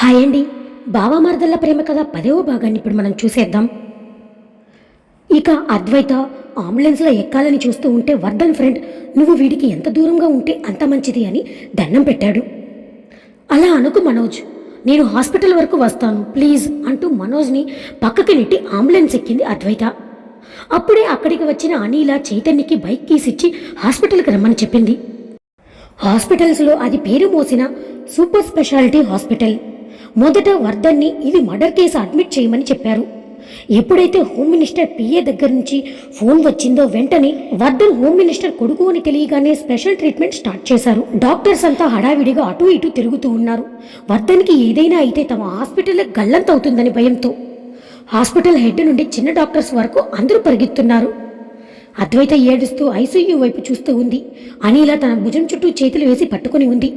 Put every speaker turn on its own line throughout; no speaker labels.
Hi అండి. బావమరదల్ల ప్రేమ కథ పదవ భాగాన్ని ఇప్పుడు మనం చూసేద్దాం. ఇక అద్వైత అంబులెన్స్లో ఎక్కాలని చూస్తూ ఉంటే వర్ధన్ ఫ్రెండ్ నువ్వు వీడికి ఎంత దూరంగా ఉంటే అంత మంచిది అని దండం పెట్టాడు. అలా అనుకు మనోజ్. నేను హాస్పిటల్ వరకు వస్తాను. ప్లీజ్ అంటూ మనోజ్ని పక్కకి నెట్టి అంబులెన్స్ ఎక్కింది అద్వైత. అప్పుడే అక్కడికి వచ్చిన అనిల చైతన్యకి బైక్ తీసిచ్చి ఇచ్చి హాస్పిటల్కి రమ్మని చెప్పింది. హాస్పిటల్స్లో అది పేరు మోసిన సూపర్ స్పెషాలిటీ హాస్పిటల్. మొదట వర్ధన్ని ఇది మర్డర్ కేసు అడ్మిట్ చేయమని చెప్పారు. ఎప్పుడైతే హోమ్ మినిస్టర్ పిఏ దగ్గర నుంచి ఫోన్ వచ్చిందో వెంటనే వర్ధన్ హోమ్ మినిస్టర్ కొడుకు అని తెలియగానే స్పెషల్ ట్రీట్మెంట్ స్టార్ట్ చేశారు. డాక్టర్స్ అంతా హడావిడిగా అటు ఇటు తిరుగుతూ ఉన్నారు. వర్ధన్కి ఏదైనా అయితే తమ హాస్పిటల్ గల్లంతవుతుందని భయంతో హాస్పిటల్ హెడ్ నుండి చిన్న డాక్టర్స్ వరకు అందరూ పరిగెత్తున్నారు. అద్వైత ఏడుస్తూ ఐసీయూ వైపు చూస్తూ ఉంది. అనిలా తన భుజం చుట్టూ చేతులు వేసి పట్టుకుని ఉంది.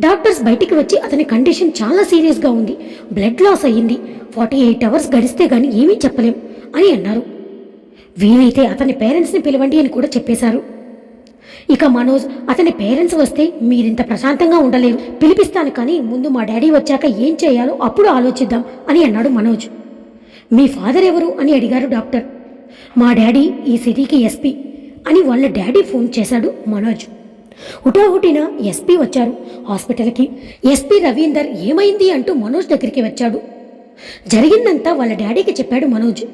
డాక్టర్స్ బయటికి వచ్చి అతని కండిషన్ చాలా సీరియస్గా ఉంది. బ్లడ్ లాస్ అయ్యింది. ఫార్టీ ఎయిట్ అవర్స్ గడిస్తే కానీ ఏమీ చెప్పలేం అని అన్నారు. వీలైతే అతని పేరెంట్స్ని పిలవండి అని కూడా చెప్పేశారు. ఇక మనోజ్ అతని పేరెంట్స్ వస్తే మీరింత ప్రశాంతంగా ఉండలేరు. పిలిపిస్తాను కానీ ముందు మా డాడీ వచ్చాక ఏం చేయాలో అప్పుడు ఆలోచిద్దాం అని అన్నాడు మనోజ్. మీ ఫాదర్ ఎవరు అని అడిగారు డాక్టర్. మా డాడీ ఈ సిటీకి ఎస్పీ అని వాళ్ళ డాడీ ఫోన్ చేశాడు మనోజ్. హుటాహుటిన ఎస్పీ వచ్చారు. హాస్పిటల్కి ఎస్పీ రవీందర్ ఏమైంది అంటూ మనోజ్ దగ్గరికి వచ్చాడు. జరిగిందంతా వాళ్ళ డాడీకి చెప్పాడు మనోజ్.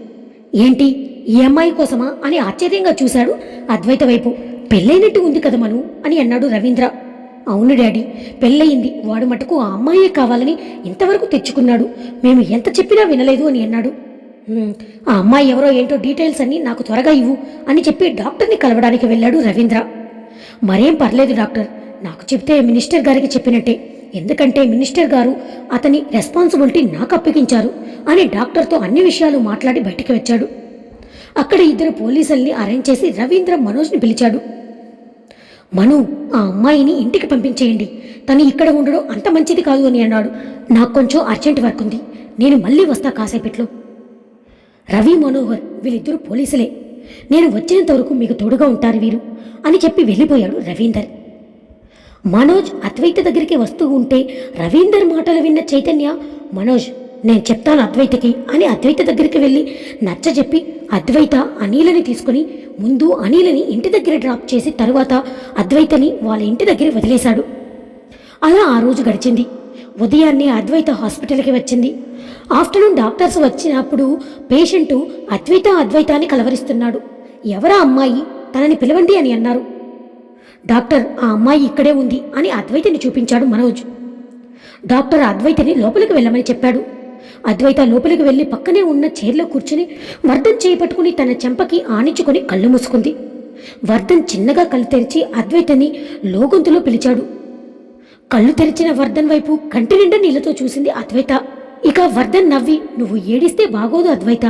ఏంటి ఈ అమ్మాయి కోసమా అని ఆశ్చర్యంగా చూశాడు అద్వైత వైపు. పెళ్ళైనట్టు ఉంది కదా మను అని అన్నాడు రవీంద్ర. అవును డాడీ పెళ్ళయింది. వాడు మటుకు ఆ అమ్మాయే కావాలని ఇంతవరకు తెచ్చుకున్నాడు. మేము ఎంత చెప్పినా వినలేదు అని అన్నాడు. ఆ అమ్మాయి ఎవరో ఏంటో డీటెయిల్స్ అన్ని నాకు త్వరగా ఇవ్వు అని చెప్పి డాక్టర్ని కలవడానికి వెళ్ళాడు రవీంద్ర. మరేం పర్లేదు డాక్టర్. నాకు చెప్తే మినిస్టర్ గారికి చెప్పినట్టే. ఎందుకంటే మినిస్టర్ గారు అతని రెస్పాన్సిబిలిటీ నాకు అప్పగించారు అని డాక్టర్తో అన్ని విషయాలు మాట్లాడి బయటికి వచ్చాడు. అక్కడ ఇద్దరు పోలీసుల్ని అరేంజ్ చేసి రవీంద్ర మనోజ్ని పిలిచాడు. మను ఆ అమ్మాయిని ఇంటికి పంపించేయండి. తను ఇక్కడ ఉండడం అంత మంచిది కాదు అని అన్నాడు. నాకు కొంచెం అర్జెంట్ వర్క్ ఉంది. నేను మళ్ళీ వస్తా కాసేపట్లో. రవి మనోహర్ వీళ్ళిద్దరూ పోలీసులే. నేను వచ్చేంత వరకు మీకు తోడుగా ఉంటారు వీరు అని చెప్పి వెళ్ళిపోయాడు రవీందర్. మనోజ్ అద్వైత దగ్గరికి వస్తూ ఉంటే రవీందర్ మాటలు విన్న చైతన్య మనోజ్ నేను చెప్తాను అద్వైతకి అని అద్వైత దగ్గరికి వెళ్ళి నచ్చజెప్పి అద్వైత అనిలని తీసుకుని ముందు అనిలని ఇంటి దగ్గర డ్రాప్ చేసి తరువాత అద్వైతని వాళ్ళ ఇంటి దగ్గర వదిలేశాడు. అలా ఆ రోజు గడిచింది. ఉదయాన్నే అద్వైత హాస్పిటల్కి వచ్చింది. ఆఫ్టర్నూన్ డాక్టర్స్ వచ్చినప్పుడు పేషెంటు అద్వైత అద్వైతాన్ని కలవరిస్తున్నాడు. ఎవరా అమ్మాయి? తనని పిలవండి అని అన్నారు. డాక్టర్ ఆ అమ్మాయి ఇక్కడే ఉంది అని అద్వైతని చూపించాడు మనోజ్. డాక్టర్ అద్వైతని లోపలికి వెళ్ళమని చెప్పాడు. అద్వైత లోపలికి వెళ్ళి పక్కనే ఉన్న చైర్లో కూర్చుని వర్ధన్ చేపట్టుకుని తన చెంపకి ఆనించుకొని కళ్ళు మూసుకుంది. వర్ధన్ చిన్నగా కళ్ళు తెరిచి అద్వైతని లోగొంతులో పిలిచాడు. కళ్ళు తెరిచిన వర్ధన్ వైపు కంటి నిండా నీళ్ళతో చూసింది అద్వైత. ఇక వర్ధన్ నవ్వి నువ్వు ఏడిస్తే బాగోదు అద్వైత.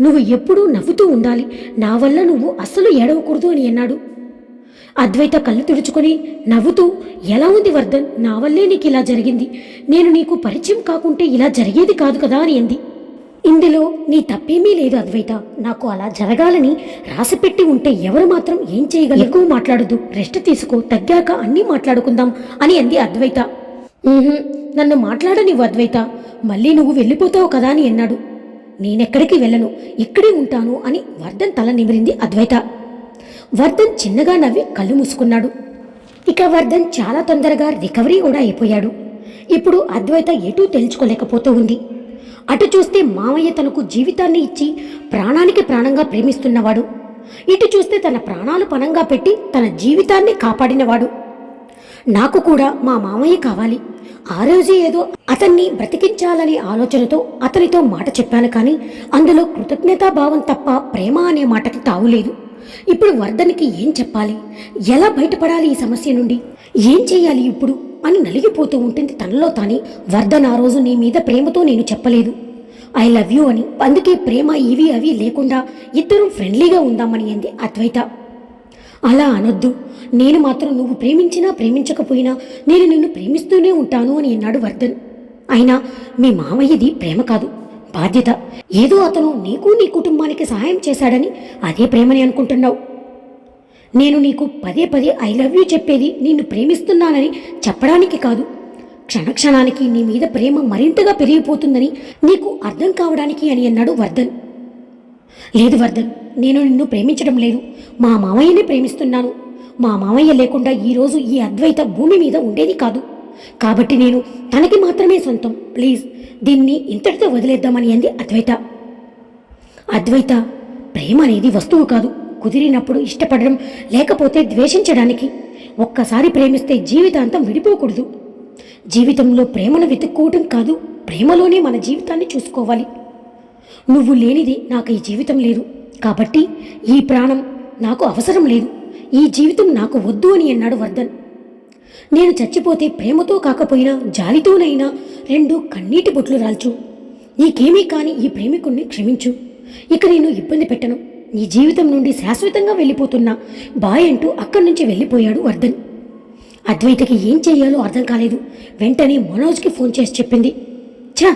నువ్వు ఎప్పుడూ నవ్వుతూ ఉండాలి. నా వల్ల నువ్వు అస్సలు ఏడవకూడదు అని అన్నాడు. అద్వైత కళ్ళు తుడుచుకొని నవ్వుతూ ఎలా ఉంది వర్ధన్? నా వల్లే నీకు ఇలా జరిగింది. నేను నీకు పరిచయం కాకుంటే ఇలా జరిగేది కాదు కదా అని అంది. ఇందులో నీ తప్పేమీ లేదు అద్వైత. నాకు అలా జరగాలని రాసిపెట్టి ఉంటే ఎవరు మాత్రం ఏం చేయగలరు? ఎక్కువ మాట్లాడదు రెస్ట్ తీసుకో. తగ్గాక అన్నీ మాట్లాడుకుందాం అని అంది అద్వైత. నన్ను మాట్లాడనివ్వు అద్వైత. మళ్ళీ నువ్వు వెళ్ళిపోతావు కదా అని అన్నాడు. నేనెక్కడికి వెళ్ళను ఇక్కడే ఉంటాను అని వర్ధన్ తల నిమిరింది అద్వైత. వర్ధన్ చిన్నగా నవ్వి కళ్ళు మూసుకున్నాడు. ఇక వర్ధన్ చాలా తొందరగా రికవరీ కూడా అయిపోయాడు. ఇప్పుడు అద్వైత ఎటూ తెలుసుకోలేకపోతూ ఉంది. అటు చూస్తే మామయ్య తనకు జీవితాన్ని ఇచ్చి ప్రాణానికి ప్రాణంగా ప్రేమిస్తున్నవాడు. ఇటు చూస్తే తన ప్రాణాలు పణంగా పెట్టి తన జీవితాన్ని కాపాడినవాడు. నాకు కూడా మా మామయ్య కావాలి. ఆ రోజే ఏదో అతన్ని బ్రతికించాలనే ఆలోచనతో అతనితో మాట చెప్పాను కానీ అందులో కృతజ్ఞతాభావం తప్ప ప్రేమ అనే మాటకి తావులేదు ఇప్పుడు వర్ధన్కి ఏం చెప్పాలి? ఎలా బయటపడాలి ఈ సమస్య నుండి? ఏం చేయాలి ఇప్పుడు? అని నలిగిపోతూ ఉంటుంది తనలో తానే వర్ధన్ ఆ రోజు నీ మీద ప్రేమతో నేను చెప్పలేదు. ఐ లవ్ యూ అని. అందుకే ప్రేమ ఇవి అవి లేకుండా ఇద్దరం ఫ్రెండ్లీగా ఉందామని అంది అద్వైత. అలా అనొద్దు. నేను మాత్రం నువ్వు ప్రేమించినా ప్రేమించకపోయినా నేను నిన్ను ప్రేమిస్తూనే ఉంటాను అని అన్నాడు వర్ధన్. అయినా మీ మామయ్యది ప్రేమ కాదు బాధ్యత. ఏదో అతను నీకు నీ కుటుంబానికి సహాయం చేశాడని అదే ప్రేమని అనుకుంటున్నావు. నేను నీకు పదే పదే ఐ లవ్ యూ చెప్పేది నిన్ను ప్రేమిస్తున్నానని చెప్పడానికి కాదు. క్షణక్షణానికి నీ మీద ప్రేమ మరింతగా పెరిగిపోతుందని నీకు అర్థం కావడానికి అని అన్నాడు వర్ధన్. లేదు వర్ధన్ నేను నిన్ను ప్రేమించడం లేదు. మా మామయ్యనే ప్రేమిస్తున్నాను. మా మామయ్య లేకుండా ఈరోజు ఈ అద్వైత భూమి మీద ఉండేది కాదు. కాబట్టి నేను తనకి మాత్రమే సొంతం. ప్లీజ్ దీన్ని ఇంతటితో వదిలేద్దామని అంది అద్వైత. అద్వైత ప్రేమ అనేది వస్తువు కాదు. కుదిరినప్పుడు ఇష్టపడడం లేకపోతే ద్వేషించడానికి. ఒక్కసారి ప్రేమిస్తే జీవితాంతం విడిపోకూడదు. జీవితంలో ప్రేమను వెతుక్కోవటం కాదు ప్రేమలోనే మన జీవితాన్ని చూసుకోవాలి. నువ్వు లేనిది నాకు ఈ జీవితం లేదు. కాబట్టి ఈ ప్రాణం నాకు అవసరం లేదు. ఈ జీవితం నాకు వద్దు అని అన్నాడు వర్ధన్. నేను చచ్చిపోతే ప్రేమతో కాకపోయినా జాలితోనైనా రెండు కన్నీటి బొట్లు రాల్చు. నీకేమీ కాని ఈ ప్రేమికుణ్ణి క్షమించు. ఇక నేను ఇబ్బంది పెట్టను. నీ జీవితం నుండి శాశ్వతంగా వెళ్ళిపోతున్నా బాయ్ అంటూ అక్కడి నుంచి వెళ్ళిపోయాడు వర్ధన్. అద్వైతకి ఏం చేయాలో అర్థం కాలేదు. వెంటనే మనోజ్కి ఫోన్ చేసి చెప్పింది ఛా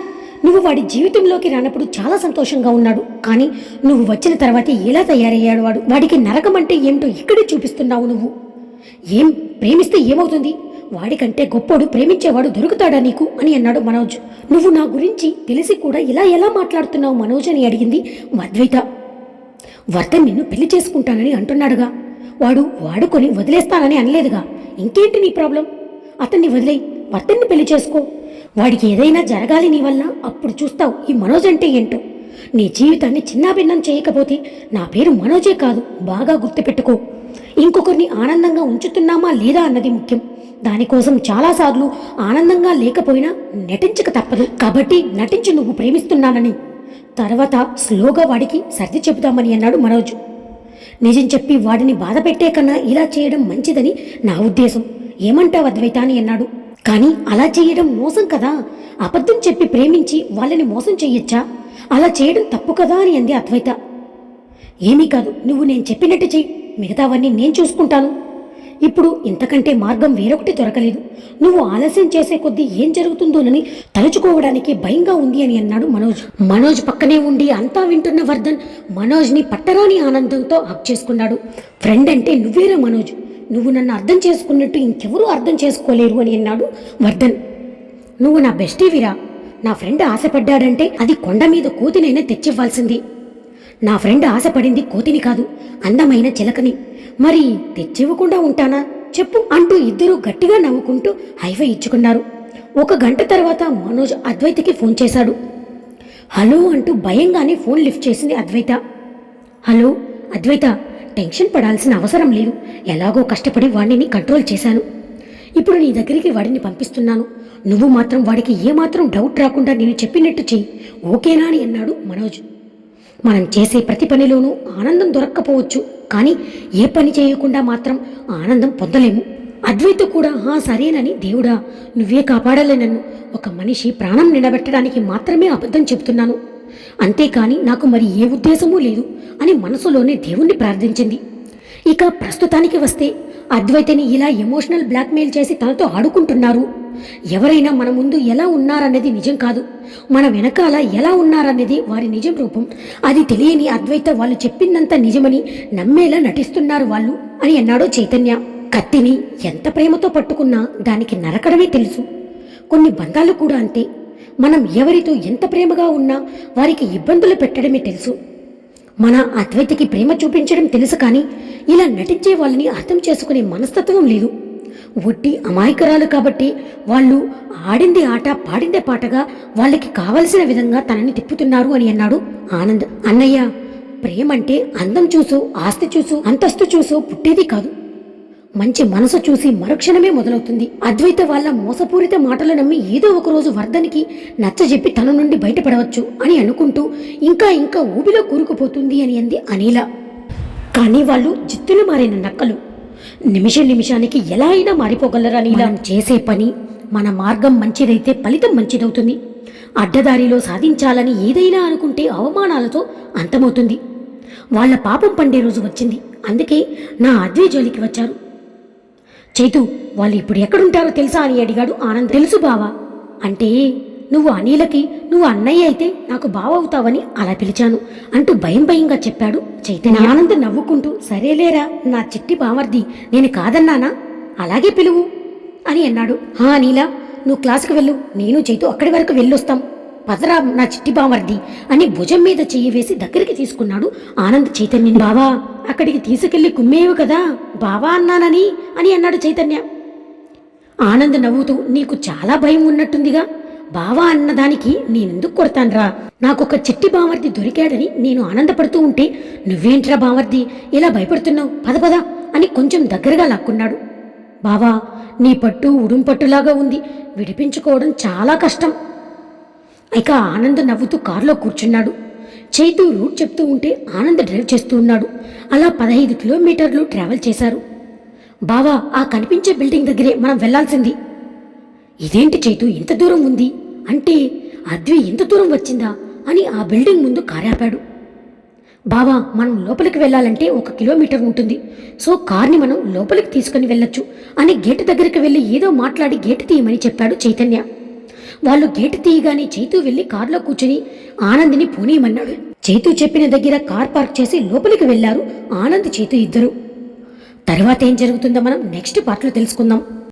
నువ్వు వాడి జీవితంలోకి రానప్పుడు చాలా సంతోషంగా ఉన్నాడు. కానీ నువ్వు వచ్చిన తర్వాత ఎలా తయారయ్యాడు వాడు? వాడికి నరకం అంటే ఏమిటో ఇక్కడే చూపిస్తున్నావు నువ్వు. ఏం? ప్రేమిస్తే ఏమవుతుంది? వాడికంటే గొప్పోడు ప్రేమించేవాడు దొరుకుతాడా నీకు? అని అన్నాడు మనోజ్. నువ్వు నా గురించి తెలిసి కూడా ఇలా ఎలా మాట్లాడుతున్నావు మనోజ్ అని అడిగింది అద్వైత వర్ధన్ నిన్ను పెళ్ళి చేసుకుంటానని అంటున్నాడుగా. వాడు వాడుకొని వదిలేస్తానని అనలేదుగా. ఇంకేంటి నీ ప్రాబ్లం? అతన్ని వదిలేయి. వర్ధన్ని పెళ్ళి చేసుకో. వాడికి ఏదైనా జరగాలి నీ వల్ల అప్పుడు చూస్తావు ఈ మనోజ్ అంటే ఏంటో. నీ జీవితాన్ని చిన్నాభిన్నం చేయకపోతే నా పేరు మనోజే కాదు బాగా గుర్తుపెట్టుకో. ఇంకొకరిని ఆనందంగా ఉంచుతున్నామా లేదా అన్నది ముఖ్యం. దానికోసం చాలాసార్లు ఆనందంగా లేకపోయినా నటించక తప్పదు. కాబట్టి నటించి నువ్వు ప్రేమిస్తున్నానని. తర్వాత స్లోగా వాడికి సర్ది చెబుదామని అన్నాడు మనోజ్. నిజం చెప్పి వాడిని బాధ పెట్టే కన్నా ఇలా చేయడం మంచిదని నా ఉద్దేశం. ఏమంటావు అద్వైతాని అన్నాడు. కానీ అలా చేయడం మోసం కదా? అబద్ధం చెప్పి ప్రేమించి వాళ్ళని మోసం చేయొచ్చా అలా చేయడం తప్పు కదా అని అంది అద్వైత. ఏమీ కాదు నువ్వు నేను చెప్పినట్టు చెయ్యి. మిగతావన్నీ నేను చూసుకుంటాను. ఇప్పుడు ఇంతకంటే మార్గం వేరొకటి దొరకలేదు. నువ్వు ఆలస్యం చేసే కొద్దీ ఏం జరుగుతుందోనని తలుచుకోవడానికి భయంగా ఉంది అని అన్నాడు మనోజ్. మనోజ్ పక్కనే ఉండి అంతా వింటున్న వర్ధన్ మనోజ్ని పట్టరాని ఆనందంతో హక్ చేసుకున్నాడు. ఫ్రెండ్ అంటే నువ్వేరా మనోజ్? నువ్వు నన్ను అర్థం చేసుకున్నట్టు ఇంకెవరూ అర్థం చేసుకోలేరు అని అన్నాడు వర్ధన్. నువ్వు నా బెస్టీవిరా. నా ఫ్రెండ్ ఆశపడ్డాడంటే అది కొండ మీద కోతినైనా తెచ్చివ్వాల్సింది. నా ఫ్రెండ్ ఆశపడింది కోతిని కాదు అందమైన చిలకని. మరి తెచ్చివ్వకుండా ఉంటానా? చెప్పు అంటూ ఇద్దరూ గట్టిగా నవ్వుకుంటూ హైవే ఇచ్చుకున్నారు. ఒక గంట తర్వాత మనోజ్ అద్వైతకి ఫోన్ చేశాడు. హలో అంటూ భయంగానే ఫోన్ లిఫ్ట్ చేసింది అద్వైత. హలో అద్వైత టెన్షన్ పడాల్సిన అవసరం లేదు. ఎలాగో కష్టపడి వాడిని కంట్రోల్ చేశాను. ఇప్పుడు నీ దగ్గరికి వాడిని పంపిస్తున్నాను. నువ్వు మాత్రం వాడికి ఏమాత్రం డౌట్ రాకుండా నేను చెప్పినట్టు చెయ్యి. ఓకేనా అని అన్నాడు మనోజ్. మనం చేసే ప్రతి పనిలోనూ ఆనందం దొరక్కపోవచ్చు. కానీ ఏ పని చేయకుండా మాత్రం ఆనందం పొందలేము. అద్వైత కూడా హా సరేనని దేవుడా నువ్వే కాపాడాలి నన్ను. ఒక మనిషి ప్రాణం నిలబెట్టడానికి మాత్రమే అబద్ధం చెప్తున్నాను అంతేకాని నాకు మరి ఏ ఉద్దేశమూ లేదు అని మనసులోనే దేవుణ్ణి ప్రార్థించింది. ఇక ప్రస్తుతానికి వస్తే అద్వైతని ఇలా ఎమోషనల్ బ్లాక్మెయిల్ చేసి తనతో ఆడుకుంటున్నారు. ఎవరైనా మన ముందు ఎలా ఉన్నారన్నది నిజం కాదు. మన వెనకాల ఎలా ఉన్నారన్నది వారి నిజం రూపం. అది తెలియని అద్వైత వాళ్ళు చెప్పిందంత నిజమని నమ్మేలా నటిస్తున్నారు వాళ్ళు అని అన్నాడు చైతన్య. కత్తిని ఎంత ప్రేమతో పట్టుకున్నా దానికి నరకడమే తెలుసు. కొన్ని బంధాలు కూడా అంతే. మనం ఎవరితో ఎంత ప్రేమగా ఉన్నా వారికి ఇబ్బందులు పెట్టడమే తెలుసు. మన అద్వైతకి ప్రేమ చూపించడం తెలుసు కానీ ఇలా నటించే వాళ్ళని అర్థం చేసుకునే మనస్తత్వం లేదు. ఒట్టి అమాయకురాలు కాబట్టి వాళ్ళు ఆడింది ఆట పాడిందే పాటగా వాళ్ళకి కావలసిన విధంగా తనని తిప్పుతున్నారు అని అన్నాడు ఆనంద్. అన్నయ్య ప్రేమంటే అందం చూసో ఆస్తి చూసో అంతస్తు చూసో పుట్టేది కాదు. మంచి మనసు చూసి మరుక్షణమే మొదలవుతుంది. అద్వైత వాళ్ళ మోసపూరిత మాటలు నమ్మి ఏదో ఒక రోజు వర్ధనికి నచ్చజెప్పి తన నుండి బయటపడవచ్చు అని అనుకుంటూ ఇంకా ఇంకా ఊబిలో కూరుకుపోతుంది అని అంది అనిల. కానీ వాళ్ళు జిత్తులు మారిన నక్కలు. నిమిషం నిమిషానికి ఎలా అయినా మారిపోగలరని ఇలా చేసే పని మన మార్గం మంచిదైతే ఫలితం మంచిదవుతుంది. అడ్డదారిలో సాధించాలని ఏదైనా అనుకుంటే అవమానాలతో అంతమవుతుంది. వాళ్ళ పాపం పండే రోజు వచ్చింది. అందుకే నా అద్వైజోలికి వచ్చారు. చైతు వాళ్ళు ఇప్పుడు ఎక్కడుంటారో తెలుసా అని అడిగాడు ఆనంద్. తెలుసు బావా అంటే నువ్వు అనిలకి నువ్వు అన్నయ్య అయితే నాకు బావ అవుతావని అలా పిలిచాను అంటూ భయం భయంగా చెప్పాడు చైతన్య. ఆనంద్ నవ్వుకుంటూ సరేలేరా నా చిట్టి బామర్ది నేను కాదన్నానా? అలాగే పిలువు అని అన్నాడు. హా అనిలా నువ్వు క్లాసుకు వెళ్ళు నేను చైతు అక్కడి వరకు వెళ్ళొస్తాం. పదరా నా చిట్టి బామర్ది అని భుజం మీద చెయ్యి వేసి దగ్గరికి తీసుకున్నాడు ఆనంద్ చైతన్యం బావా అక్కడికి తీసుకెళ్ళి కుమ్మేవు కదా బావా అన్నానని అని అన్నాడు చైతన్య. ఆనంద్ నవ్వుతూ నీకు చాలా భయం ఉన్నట్టుందిగా. బావా అన్నదానికి నేనెందుకు కొడతాన్రా? నాకొక చిట్టి బావర్ది దొరికాడని నేను ఆనందపడుతూ ఉంటే నువ్వేంట్రా బావర్ది? ఇలా భయపడుతున్నావు? పద పద అని కొంచెం దగ్గరగా లాక్కున్నాడు. బావా నీ పట్టు ఉడుం పట్టులాగా ఉంది. విడిపించుకోవడం చాలా కష్టం. ఇక ఆనంద్ నవ్వుతూ కారులో కూర్చున్నాడు. చైతూ రూట్ చెప్తూ ఉంటే ఆనంద్ డ్రైవ్ చేస్తూ ఉన్నాడు. అలా పదహైదు కిలోమీటర్లు ట్రావెల్ చేశారు. బావా ఆ కనిపించే బిల్డింగ్ దగ్గరే మనం వెళ్ళాల్సింది. ఇదేంటి చైతు ఇంత దూరం ఉంది? అంటే అద్వి ఇంత దూరం వచ్చిందా అని ఆ బిల్డింగ్ ముందు కారాపాడు. బావా మనం లోపలికి వెళ్ళాలంటే ఒక కిలోమీటర్ ఉంటుంది. సో కార్ని మనం లోపలికి తీసుకుని వెళ్ళొచ్చు అని గేటు దగ్గరికి వెళ్ళి ఏదో మాట్లాడి గేటు తీయమని చెప్పాడు చైతన్య. వాళ్ళు గేటు తీయగానే చైతు వెళ్ళి కారులో కూర్చుని ఆనందిని పోనీయమన్నాడు. చైతు చెప్పిన దగ్గర కార్ పార్క్ చేసి లోపలికి వెళ్ళారు ఆనంద్ చైతు ఇద్దరు. తర్వాత ఏం జరుగుతుందో మనం నెక్స్ట్ పార్ట్లో తెలుసుకుందాం.